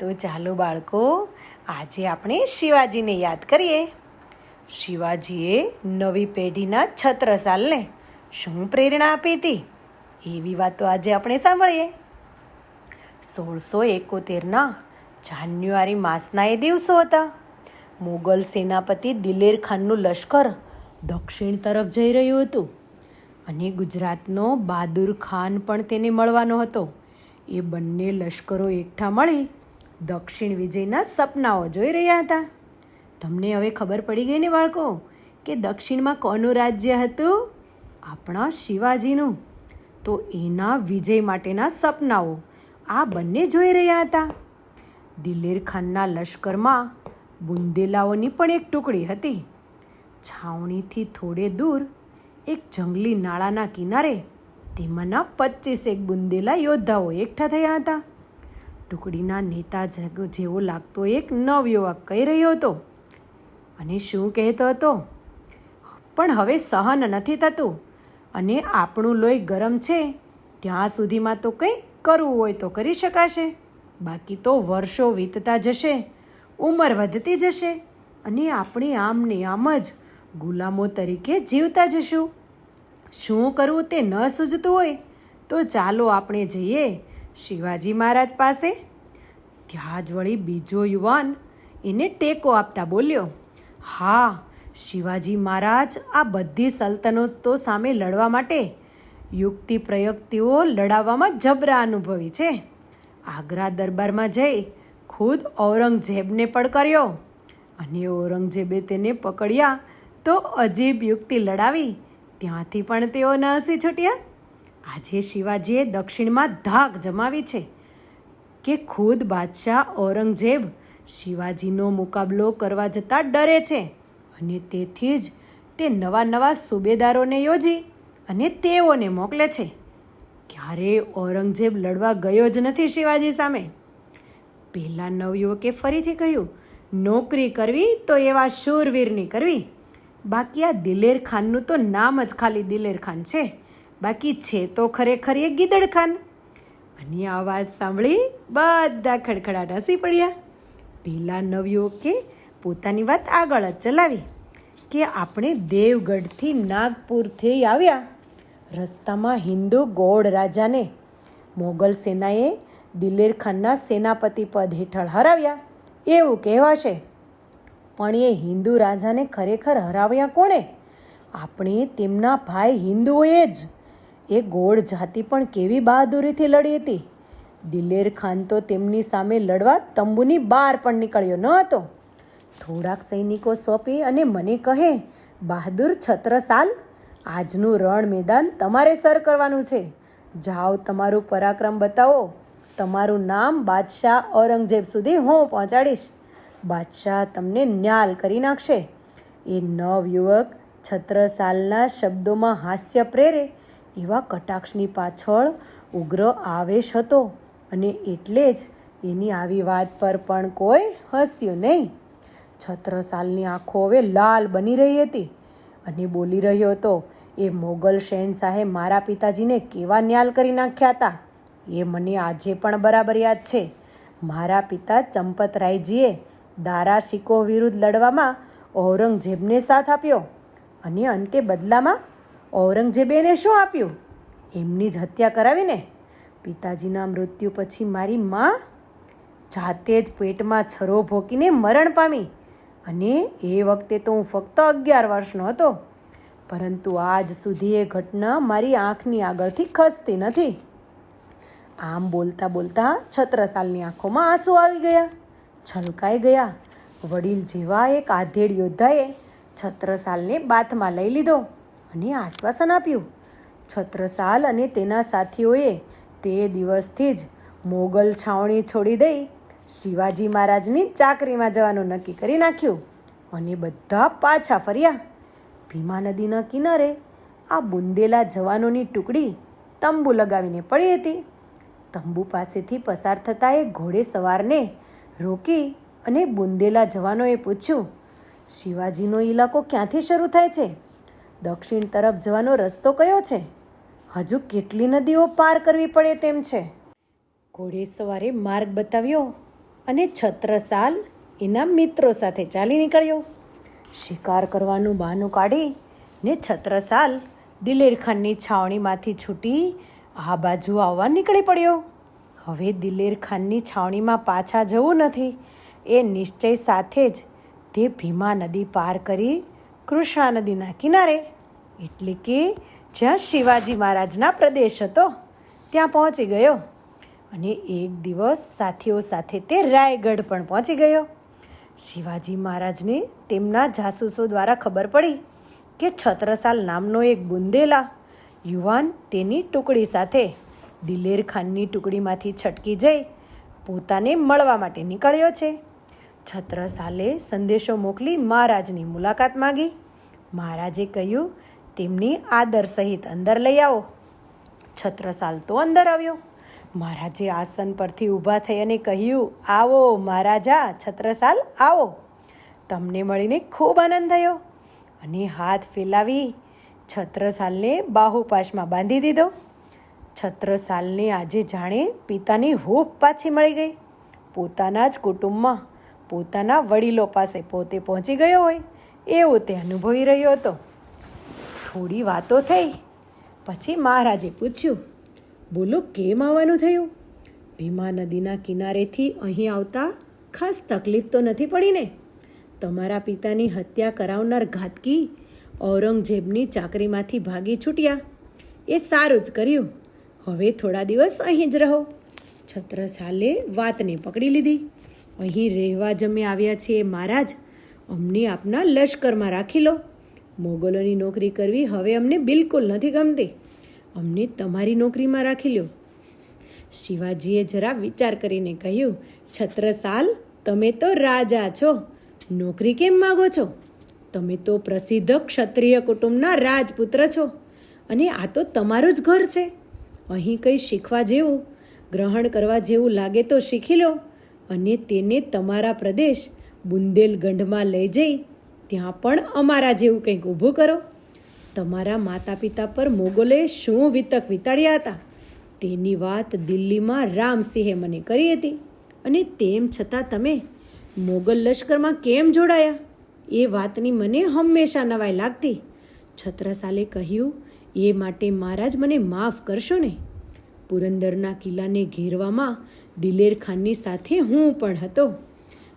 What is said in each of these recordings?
તો ચાલો બાળકો, આજે આપણે શિવાજીને યાદ કરીએ. શિવાજીએ નવી પેઢીના છત્રસાલને શું પ્રેરણા આપી હતી? એવી વાતો આજે આપણે સાંભળીએ. સોળસો એકોતેરના જાન્યુઆરી માસના એ દિવસો હતા. મુગલ સેનાપતિ દિલેર ખાનનું લશ્કર દક્ષિણ તરફ જઈ રહ્યું હતું અને ગુજરાતનો બહાદુર ખાન પણ તેને મળવાનો હતો. એ બંને લશ્કરો એકઠા મળી દક્ષિણ વિજયના સપનાઓ જોઈ રહ્યા હતા. તમને હવે ખબર પડી ગઈ ને બાળકો કે દક્ષિણમાં કોનું રાજ્ય હતું? આપણા શિવાજીનું. તો એના વિજય માટેના સપનાઓ આ બંને જોઈ રહ્યા હતા. દિલેર ખાનના લશ્કરમાં બુંદેલાઓની પણ એક ટુકડી હતી. છાવણીથી થોડે દૂર એક જંગલી નાળાના કિનારે તેમાંના પચીસેક બુંદેલા યોદ્ધાઓ એકઠા થયા હતા. ટુકડીના નેતા જેવો લાગતો એક નવયુવક કહી રહ્યો હતો. અને શું કહેતો હતો? પણ હવે સહન નથી થતું. અને આપણું લોહી ગરમ છે. ત્યાં સુધીમાં તો કંઈક કરવું હોય તો કરી શકાશે. બાકી તો વર્ષો વીતતા જશે. ઉંમર વધતી જશે. અને આપણે આમ ને આમ જ ગુલામો તરીકે જીવતા જશું. શું કરવું તે ન સૂઝતું હોય. તો ચાલો આપણે જઈએ. શિવાજી મહારાજ પાસે? ત્યાં જ વળી બીજો યુવાન એને ટેકો આપતા બોલ્યો, હા, શિવાજી મહારાજ, આ બધી સલ્તનતો સામે લડવા માટે યુક્તિ પ્રયુક્તિઓ લડાવવામાં જબરા અનુભવી છે. આગ્રા દરબારમાં જઈ ખુદ ઔરંગઝેબને પડકાર્યો અને ઔરંગઝેબે તેને પકડ્યા તો અજીબ યુક્તિ લડાવી, ત્યાંથી પણ તેઓ ન હસી છૂટ્યા. આજે શિવાજીએ દક્ષિણમાં ધાક જમાવી છે કે ખુદ બાદશાહ ઔરંગઝેબ શિવાજીનો મુકાબલો કરવા જતાં ડરે છે અને તેથી જ તે નવા નવા સુબેદારોને યોજી અને તેઓને મોકલે છે. ક્યારેય ઔરંગઝેબ લડવા ગયો જ નથી શિવાજી સામે? પહેલા નવયુવકે ફરીથી કહ્યું, નોકરી કરવી તો એવા શૂરવીરની કરવી. બાકી આ દિલેર ખાનનું તો નામ જ ખાલી દિલેર ખાન છે. બાકી છે તો ખરેખર એ ગીદડખાન અને આ અવાજ સાંભળી બધા ખડખડાટ હસી પડ્યા. પેલા નવયુવકે પોતાની વાત આગળ જ ચલાવી, કે આપણે દેવગઢથી નાગપુરથી આવ્યા. રસ્તામાં હિન્દુ ગોળ રાજાને મોગલ સેનાએ દિલેર ખાનના સેનાપતિ પદ હેઠળ હરાવ્યા. એવું કહેવાશે. પણ એ હિન્દુ રાજાને ખરેખર હરાવ્યા કોણે? આપણે તેમના ભાઈ હિન્દુઓએ જ. એ ગોળ જાતિ પણ કેવી બહાદુરીથી લડી હતી? દિલેર ખાન તો તેમની સામે લડવા તંબુની બહાર પણ નીકળ્યો ન હતો. થોડાક સૈનિકો સોંપી અને મને કહે, બહાદુર છત્રસાલ, આજનું રણ મેદાન તમારે સર કરવાનું છે. જાઓ તમારું પરાક્રમ બતાવો. તમારું નામ બાદશાહ ઔરંગઝેબ સુધી હું પહોંચાડીશ. બાદશાહ તમને ન્યાલ કરી નાખશે. એ નવયુવક છત્રસાલના શબ્દોમાં હાસ્ય પ્રેરે એવા કટાક્ષની પાછળ ઉગ્ર આવેશ હતો. અને એટલે જ એની આવી વાત પર પણ કોઈ હસ્યું નહીં. છત્રસાલની આંખો હવે લાલ બની રહી હતી અને બોલી રહ્યો હતો, એ મોગલ શહેનશાહે મારા પિતાજીને કેવા ન્યાલ કરી નાખ્યા હતા એ મને આજે પણ બરાબર યાદ છે. મારા પિતા ચંપતરાયજીએ દારા શિકો વિરુદ્ધ લડવામાં ઔરંગઝેબને સાથ આપ્યો અને અંતે બદલામાં ઔરંગઝેબે એને શું આપ્યું? એમની જ હત્યા કરાવીને? પિતાજીના મૃત્યુ પછી મારી મા જાતે જ પેટમાં છરો ભોકીને મરણ પામી. અને એ વખતે તો હું ફક્ત અગિયાર વર્ષનો હતો. પરંતુ આજ સુધી એ ઘટના મારી આંખની આગળથી ખસતી નથી. આમ બોલતા બોલતા છત્રસાલની આંખોમાં આંસુ આવી ગયા. છલકાઈ ગયા. વડીલ જેવા એક આધેડ યોદ્ધાએ છત્રસાલને બાથમાં લઈ લીધો. અને આશ્વાસન આપ્યું. છત્રસાલ અને તેના સાથીઓએ તે દિવસથી જ મોગલ છાવણી છોડી દઈ શિવાજી મહારાજની ચાકરીમાં જવાનું નક્કી કરી નાખ્યું અને બધા પાછા ફર્યા. ભીમા નદીના કિનારે આ બુંદેલા જવાનોની ટુકડી તંબુ લગાવીને પડી હતી. તંબુ પાસેથી પસાર થતાં એ ઘોડે સવારને રોકી અને બુંદેલા જવાનોએ પૂછ્યું, શિવાજીનો ઇલાકો ક્યાંથી શરૂ થાય છે? દક્ષિણ તરફ જવાનો રસ્તો કયો છે? હજુ કેટલી નદીઓ પાર કરવી પડે તેમ છે. ઘોડેસવારે માર્ગ બતાવ્યો અને છત્રસાલ એના મિત્રો સાથે ચાલી નીકળ્યો. શિકાર કરવાનું બહાનું કાઢી ને છત્રસાલ દિલેર ખાનની છાવણીમાંથી છૂટી આ બાજુ આવવા નીકળી પડ્યો. હવે દિલેર ખાનની છાવણીમાં પાછા જવું નથી. એ નિશ્ચય સાથે જ તે ભીમા નદી પાર કરી કૃષ્ણા નદીના કિનારે એટલે કે જ્યાં શિવાજી મહારાજના પ્રદેશ હતો, ત્યાં પહોંચી ગયો. અને એક દિવસ સાથીઓ સાથે તે રાયગઢ પણ પહોંચી ગયો. શિવાજી મહારાજને તેમના જાસૂસો દ્વારા ખબર પડી કે છત્રસાલ નામનો એક બુંદેલા યુવાન તેની ટુકડી સાથે દિલેર ખાનની ટુકડીમાંથી છટકી જઈ પોતાને મળવા માટે નીકળ્યો છે. છત્રસાલે સંદેશો મોકલી મહારાજની મુલાકાત માંગી. મહારાજે કહ્યું તેમની આદર સહિત અંદર લઈ આવો. છત્રસાલ તો અંદર આવ્યો. મહારાજે આસન પરથી ઊભા થઈ અને કહ્યું, આવો મહારાજા છત્રસાલ આવો. તમને મળીને ખૂબ આનંદ થયો. અને હાથ ફેલાવી છત્રસાલને બાહુપાશમાં બાંધી દીધો. છત્રસાલને આજે જાણે પિતાની હૂફ પાછી મળી ગઈ. પોતાના જ કુટુંબમાં પોતાના વડીલો પાસે પોતે પહોંચી ગયો હોય, એવો તે અનુભવી રહ્યો હતો. થોડી વાતો થઈ. પછી મહારાજે પૂછ્યું, બોલો, કેમ આવવાનું થયું? ભીમા નદીના કિનારેથી અહીં આવતા ખાસ તકલીફ તો નથી પડી ને? તમારા પિતાની હત્યા કરાવનાર ઘાતકી ઔરંગઝેબની ચાકરીમાંથી ભાગી છૂટ્યા. એ સારું જ કર્યું. હવે થોડા દિવસ અહીં જ રહો. છત્રસાલે વાતને પકડી લીધી. અહીં રહેવા જમે આવ્યા છીએ મહારાજ. અમને આપના લશ્કરમાં રાખી લો. મોગલોની નોકરી કરવી હવે અમને બિલકુલ નથી ગમતી. અમને તમારી નોકરીમાં રાખી લો શિવાજીએ જરા વિચાર કરીને કહ્યું છત્રસાલ તમે તો રાજા છો. નોકરી કેમ માગો છો? તમે તો પ્રસિદ્ધ ક્ષત્રિય કુટુંબના રાજપુત્ર છો. અને આ તો તમારું જ ઘર છે. અહીં કંઈ શીખવા જેવું, ગ્રહણ કરવા જેવું લાગે તો શીખી લો. અને તેને તમારા પ્રદેશ બુંદેલગંઢમાં લઈ જઈ ત્યાં પણ અમારા જેવું કંઈક ઊભું કરો. તમારા માતા પિતા પર મોગલે શું વિતક વિતાડ્યા હતા? તેની વાત દિલ્હીમાં રામસિંહે મને કરી હતી. અને તેમ છતાં તમે મોગલ લશ્કરમાં કેમ જોડાયા? એ વાતની મને હંમેશા નવાઈ લાગતી. છત્રસાલે કહ્યું, એ માટે મહારાજ મને માફ કરશો ને. પુરંદરના કિલ્લાને ઘેરવામાં દિલેર ખાનની સાથે હું પણ હતો.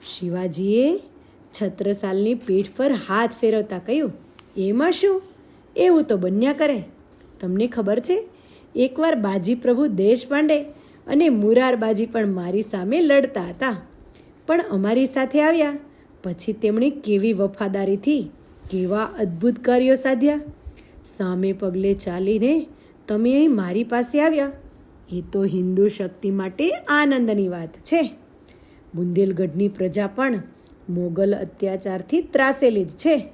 શિવાજીએ છત્રસાલની પીઠ પર હાથ ફેરવતા કહ્યું, એમાં શું? એવું તો બન્યા કરે. તમને ખબર છે, એકવાર બાજી પ્રભુ દેશપાંડે અને મુરારબાજી પણ મારી સામે લડતા હતા. પણ અમારી સાથે આવ્યા. પછી તેમણે કેવી વફાદારીથી કેવા અદ્ભુત કાર્યો સાધ્યા. સામે પગલે ચાલીને તમે અહીં મારી પાસે આવ્યા. એ તો હિન્દુ શક્તિ માટે આનંદની વાત છે. બુંદેલગઢની પ્રજા પણ મોગલ અત્યાચારથી ત્રાસેલી જ છે.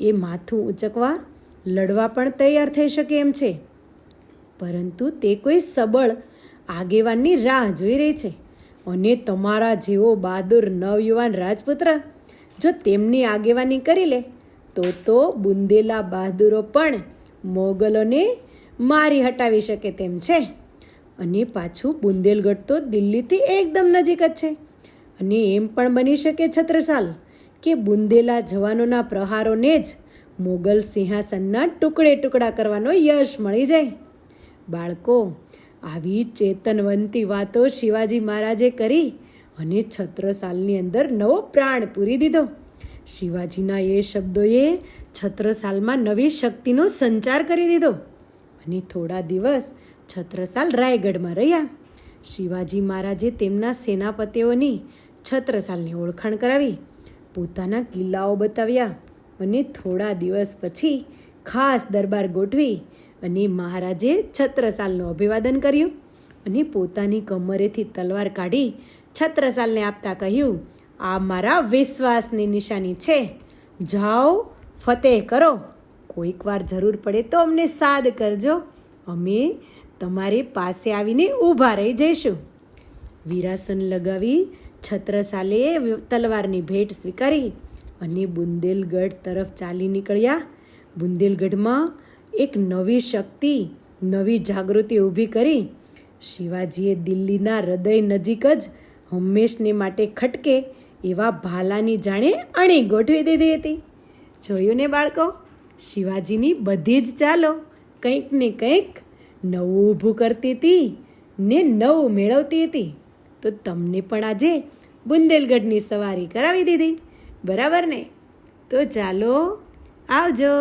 એ માથું ઉચકવા લડવા પણ તૈયાર થઈ શકે એમ છે. પરંતુ તે કોઈ સબળ આગેવાનની રાહ જોઈ રહી છે અને તમારા જેવો બહાદુર નવયુવાન રાજપુત્ર જો તેમની આગેવાની કરી લે, તો તો બુંદેલા બહાદુરો પણ મોગલોને મારી હટાવી શકે તેમ છે. અને પાછું બુંદેલગઢ તો દિલ્હીથી એકદમ નજીક જ છે. અને એમ પણ બની શકે છત્રસાલ કે બુંદેલા જવાનોના પ્રહારોને જ મોગલ સિંહાસનના ટુકડે ટુકડા કરવાનો યશ મળી જાય. બાળકો, આવી ચેતનવંતી વાતો શિવાજી મહારાજે કરી અને છત્રસાલની અંદર નવો પ્રાણ પૂરી દીધો. શિવાજીના એ શબ્દોએ છત્રસાલમાં નવી શક્તિનો સંચાર કરી દીધો અને થોડા દિવસ છત્રસાલ રાયગઢમાં રહ્યા. શિવાજી મહારાજે તેમના સેનાપતિઓની છત્રસાલની ઓળખાણ કરાવી પોતાના કિલ્લાઓ બતાવ્યા અને થોડા દિવસ પછી ખાસ દરબાર ગોઠવી અને મહારાજે છત્રસાલનું અભિવાદન કર્યું અને પોતાની કમરેથી તલવાર કાઢી છત્રસાલને આપતા કહ્યું, આ મારા વિશ્વાસની નિશાની છે. જાઓ, ફતેહ કરો. કોઈક વાર જરૂર પડે તો અમને સાદ કરજો. અમે તમારી પાસે આવીને ઊભા રહી જઈશું. વિરાસન લગાવી છત્રસાલે તલવારની ભેટ સ્વીકારી અને બુંદેલગઢ તરફ ચાલી નીકળ્યા. બુંદેલગઢમાં એક નવી શક્તિ, નવી જાગૃતિ ઊભી કરી. શિવાજીએ દિલ્હીના હૃદય નજીક જ હંમેશને માટે ખટકે એવા ભાલાની જાણે અણી ગોઠવી દીધી હતી. જોયું ને બાળકો? શિવાજીની બધી જ ચાલો કંઈક ને કંઈક નવું ઊભું કરતી હતી ને નવું મેળવતી હતી. તો તમને પણ આજે બુંદેલગઢની સવારી કરાવી દીધી. બરાબર ને? તો ચાલો આવજો.